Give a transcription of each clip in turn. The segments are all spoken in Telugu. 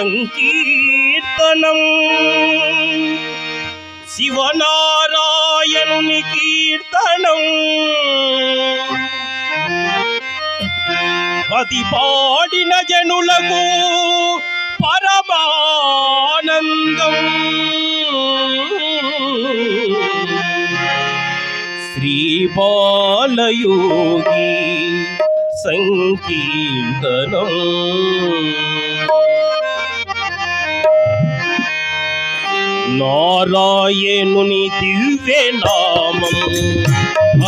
సంకీర్తనం. శివనారాయణుని కీర్తనం. పది పాడిన జనులకు పరమానందం. శ్రీ బాలయోగి సంకీర్తనం. నారాయణుని దివ్య నామం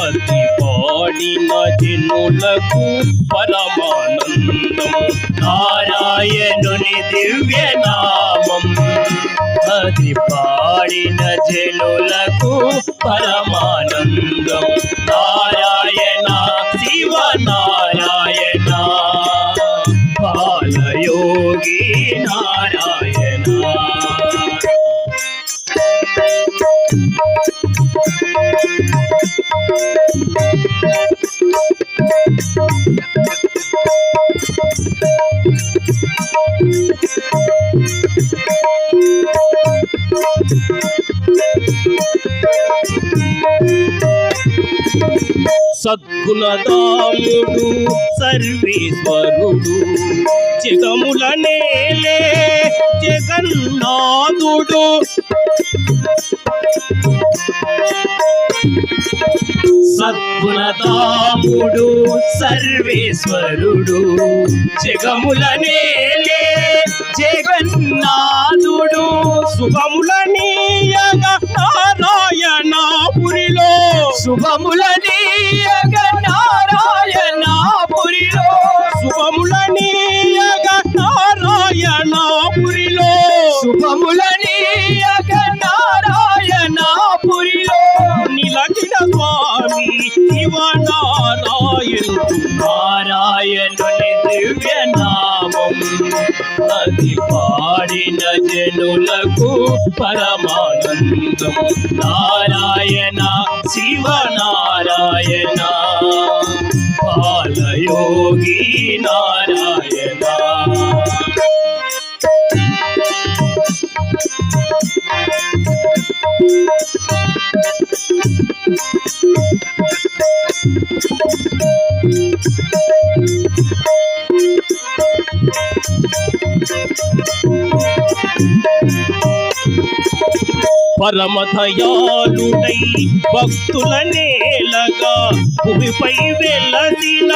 అది పాడిన జనులకు పరమానందం నారాయణుని దివ్య నామం అది పాడిన జనులకు పరమానందం నారాయణ సద్గుణదాముడు సర్వేశ్వరుడు జగముల నేలే జగన్నాథుడు. సద్గుణదాముడు సర్వేశ్వరుడు జగముల నేలే జగన్నాథుడు. శుభముల నీయగ నారాయణపురిలో శుభముల అది పాడిన జనులకు పరమానందం నారాయణ శివ నారాయణ బాలయోగి పరమదయాలుడై భక్తుల నేలగా భూమిపై వెలసిన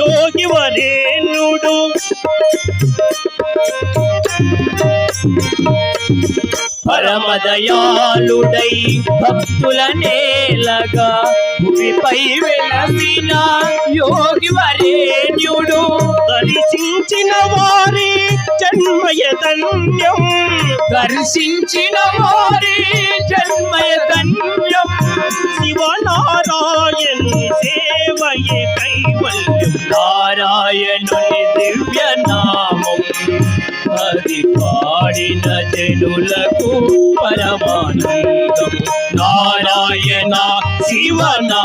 యోగి వరేణుడు పరమదయాళుడై భక్తుల నేలగా భూమిపై వెలసిన యోగి వరేణ్యుడు దర్శించిన వారి జన్మయ ధన్యం దర్శించిన వారి జన్మయ ధన్యం శివనారాయణుని సేవయే కైవల్యం. నారాయణుని దివ్య నామం అది పాడిన జనులకు పరమానందం. నారాయణ శివనా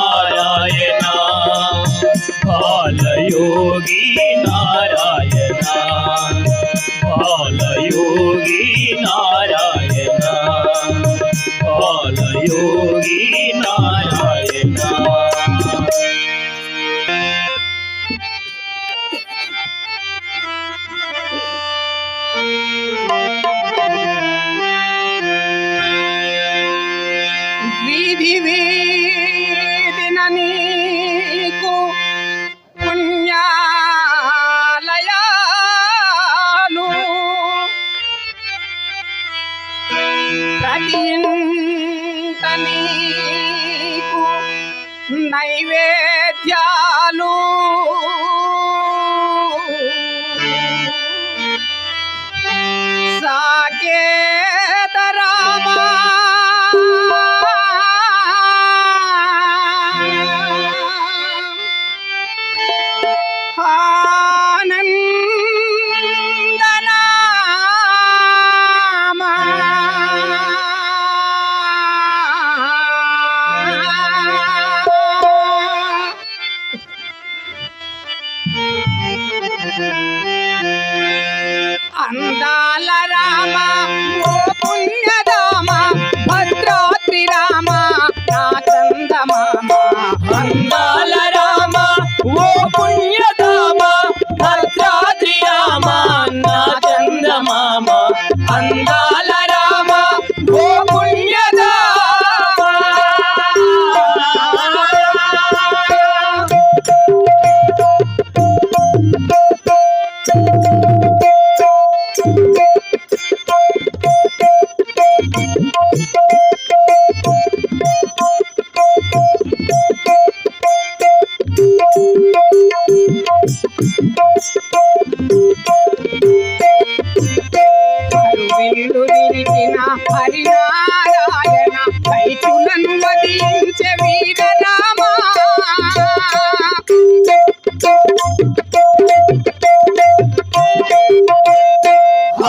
যোগী নয় হয় না বিধি বিদিনানী I naive.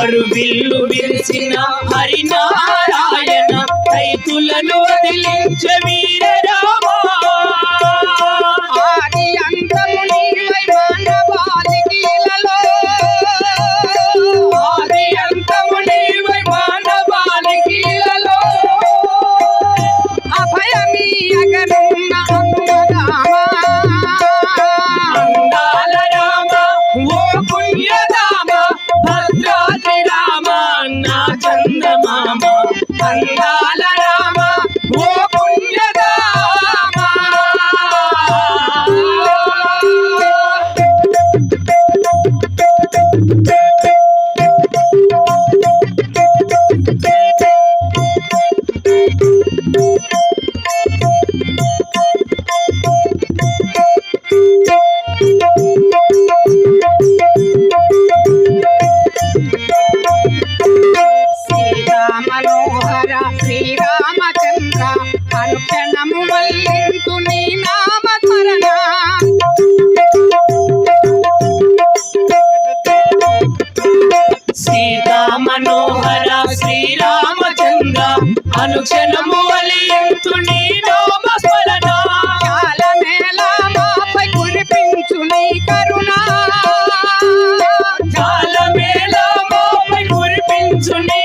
అడు బిల్లు విరిసిన హరినారాయణ రైతులను వదిలించ వీరరా. మనోహర శ్రీరామచంద్ర అనుక్షణము వలియంతు నీ నామ స్మరణ కాలమేళ మాపై కురిపించు నీ కరుణ. కాలమేళ మాపై కురిపించు నీ